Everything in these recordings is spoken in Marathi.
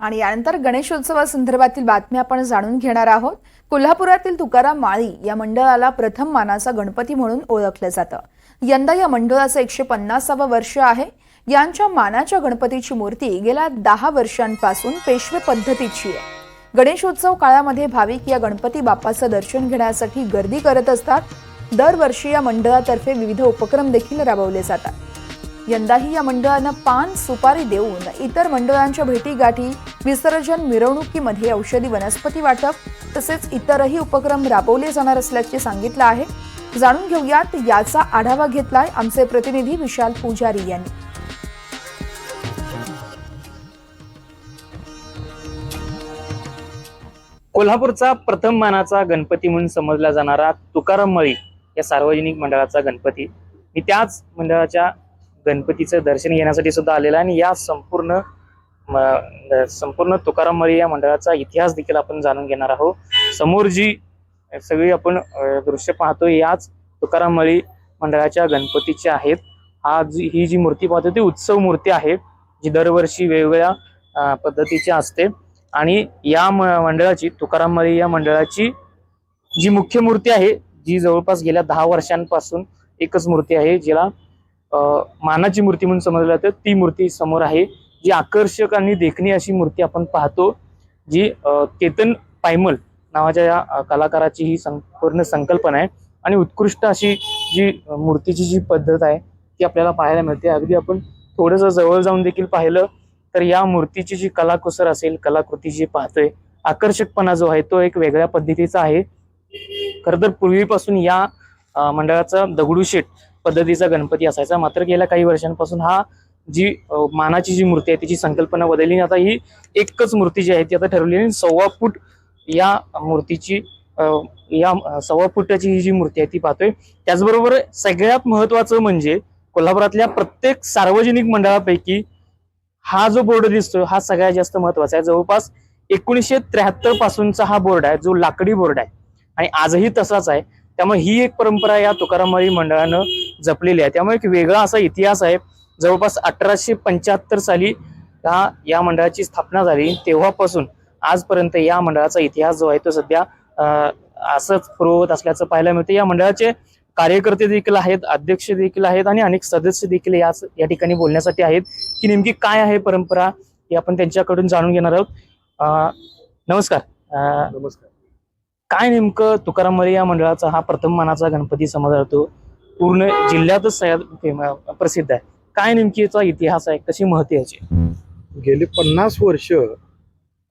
आणि यानंतर गणेशोत्सवासंदर्भातील बातम्या आपण जाणून घेणार आहोत. कोल्हापुरातील तुकाराम माळी या मंडळाला प्रथम मानाचा गणपती म्हणून ओळखलं जातं. यंदा या मंडळाचं एकशे पन्नासावं वर्ष आहे. यांच्या मानाच्या गणपतीची मूर्ती गेल्या दहा वर्षांपासून पेशवे पद्धतीची आहे. गणेशोत्सव काळामध्ये भाविक या गणपती बाप्पाचं दर्शन घेण्यासाठी गर्दी करत असतात. दरवर्षी या मंडळातर्फे विविध उपक्रम देखील राबवले जातात. यंदाही या मंडळानं पान सुपारी देऊन इतर मंडळांच्या भेटीगाठी विसर्जन मिरवणुकीमध्ये औषधी वनस्पती वाटप तसेच इतरही उपक्रम राबवले जाणार असल्याचे सांगितलं आहे. जाणून घेऊयात याचा आढावा घेतलाय आमचे प्रतिनिधी विशाल पुजारी यांनी. कोल्हापूरचा प्रथम मानाचा गणपती म्हणून समजला जाणारा तुकाराम मळी या सार्वजनिक मंडळाचा गणपती. मी त्याच मंडळाच्या गणपतीचं दर्शन घेण्यासाठी सुद्धा आलेला आणि या संपूर्ण संपूर्ण तुकाराम मळी या मंडळाचा इतिहास देखील आपण जाणून घेणार आहोत. समोर जी सगळी आपण दृश्य पाहतो याच तुकाराम मळी मंडळाच्या गणपतीची आहेत. हा जी ही जी मूर्ती पाहतो ती उत्सव मूर्ती आहे जी दरवर्षी वेगवेगळ्या पद्धतीची असते. आणि या मंडळाची तुकाराम मळी या मंडळाची जी मुख्य मूर्ती आहे जी जवळपास गेल्या दहा वर्षांपासून एकच मूर्ती आहे जिला मानाची मूर्ती म्हणून समजलं जातं. ती मूर्ती समोर आहे. जी आकर्षक आणि देखणी अशी मूर्ती आपण पाहतो जी केतन पायमल नावाच्या या कलाकाराची ही संपूर्ण संकल्पना आहे. आणि उत्कृष्ट अशी जी मूर्तीची जी पद्धत आहे ती आपल्याला पाहायला मिळते. अगदी आपण थोडंसं जवळ जाऊन देखील पाहिलं तर या मूर्तीची जी कलाकुसर असेल कलाकृती जी पाहतोय आकर्षकपणा जो आहे तो एक वेगळ्या पद्धतीचा आहे. खरं तर पूर्वीपासून या मंडळाचा दगडूशेठ पद्धतीचा गणपती असायचा. मात्र गेल्या काही वर्षांपासून हा जी मानाची जी मूर्ती आहे त्याची संकल्पना बदलली. आता ही एकच मूर्ती जी आहे ती आता ठरवली आणि सव्वा फूट या मूर्तीची या सव्वा फुटाची ही जी मूर्ती आहे ती पाहतोय. त्याचबरोबर सगळ्यात महत्वाचं म्हणजे कोल्हापुरातल्या प्रत्येक सार्वजनिक मंडळापैकी हा जो बोर्ड दिसतोय हा सगळ्यात जास्त महत्त्वाचा आहे. जवळपास एकोणीसशे त्र्याहत्तर पासूनचा हा बोर्ड आहे जो लाकडी बोर्ड आहे. आणि आजही तसाच आहे. त्यामुळे ही एक परंपरा या तुकाराम तुकारामवाडी मंडळानं जपलेली आहे. त्यामुळे एक वेगळा असा इतिहास आहे. जवळपास अठराशे पंच्याहत्तर साली या या मंडळाची स्थापना झाली. तेव्हापासून आजपर्यंत या मंडळाचा इतिहास जो आहे तो सध्या असंच पुरवत असल्याचं पाहायला मिळतं. या मंडळाचे कार्यकर्ते देखील आहेत अध्यक्ष देखील आहेत आणि अनेक सदस्य देखील या या ठिकाणी बोलण्यासाठी आहेत. की नेमकी काय आहे परंपरा हे आपण त्यांच्याकडून जाणून घेणार आहोत. नमस्कार. नमस्कार. काय नेमकं तुकाराम मरे या मंडळाचा हा प्रथम मानाचा गणपती समजला जातो पूर्ण जिल्ह्यातच सगळ्यात प्रसिद्ध आहे. काय नेमकी याचा इतिहास आहे? कशी महती याची? गेली पन्नास वर्ष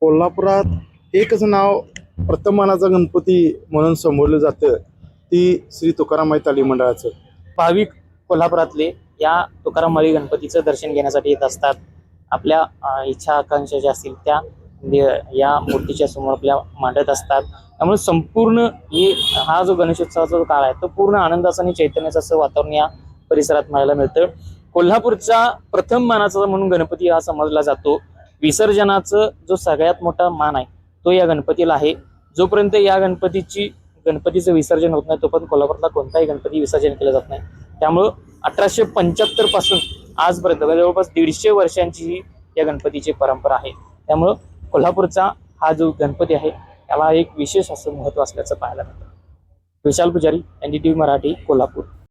कोल्हापुरात एकच नाव प्रथम मानाचा गणपती म्हणून संबोधलं जातं ती श्री तुकारामाई ताली मंडळाचं. भाविक कोल्हापुरातले या तुकाराम मळी गणपतीचं दर्शन घेण्यासाठी येत असतात. आपल्या इच्छा आकांक्षा ज्या असतील त्या म्हणजे या मूर्तीच्या समोर आपल्या मांडत असतात. त्यामुळे संपूर्ण ही हा जो गणेशोत्सवाचा जो काळ आहे तो पूर्ण आनंदाचा आणि चैतन्याचं असं वातावरण या परिसरात पाहायला मिळतं. कोल्हापूरचा प्रथम मानाचा म्हणून गणपती हा समजला जातो. विसर्जनाचं जो सगळ्यात मोठा मान आहे तो या गणपतीला आहे. जोपर्यंत या गणपतीची गणपतीचं विसर्जन होत नाही तोपर्यंत कोल्हापूरला कोणताही गणपती विसर्जन केलं जात नाही. त्यामुळं अठराशे पंच्याहत्तरपासून आजपर्यंत जवळपास दीडशे वर्षांची ही या गणपतीची परंपरा आहे. त्यामुळं कोल्हापूरचा हा जो गणपती आहे त्याला एक विशेष असं महत्त्व असल्याचं पाहायला मिळतं. Vishal Pujari N D T V Marathi Kolhapur.